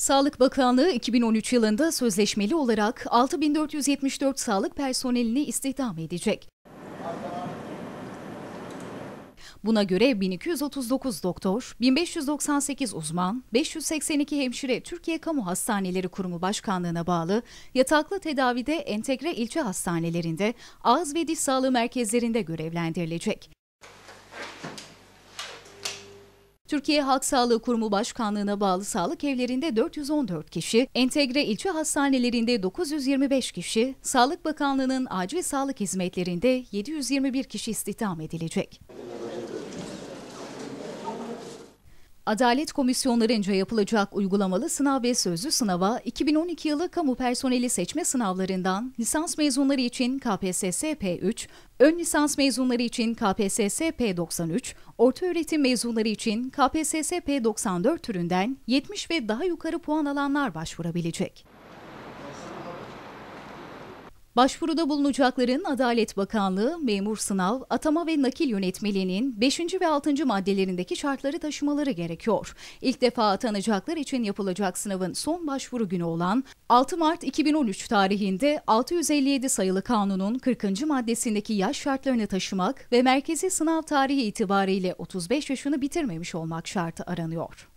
Sağlık Bakanlığı 2013 yılında sözleşmeli olarak 6474 sağlık personelini istihdam edecek. Buna göre 1239 doktor, 1598 uzman, 582 hemşire Türkiye Kamu Hastaneleri Kurumu Başkanlığı'na bağlı yataklı tedavide entegre ilçe hastanelerinde, ağız ve diş sağlığı merkezlerinde görevlendirilecek. Türkiye Halk Sağlığı Kurumu Başkanlığı'na bağlı sağlık evlerinde 414 kişi, entegre ilçe hastanelerinde 925 kişi, Sağlık Bakanlığı'nın acil sağlık hizmetlerinde 721 kişi istihdam edilecek. Adalet komisyonlarınca yapılacak uygulamalı sınav ve sözlü sınava 2012 yılı kamu personeli seçme sınavlarından lisans mezunları için KPSS P3, ön lisans mezunları için KPSS P93, orta öğretim mezunları için KPSS P94 türünden 70 ve daha yukarı puan alanlar başvurabilecek. Başvuruda bulunacakların Adalet Bakanlığı, memur sınav, atama ve nakil yönetmeliğinin 5. ve 6. maddelerindeki şartları taşımaları gerekiyor. İlk defa atanacaklar için yapılacak sınavın son başvuru günü olan 6 Mart 2013 tarihinde 657 sayılı kanunun 40. maddesindeki yaş şartlarını taşımak ve merkezi sınav tarihi itibariyle 35 yaşını bitirmemiş olmak şartı aranıyor.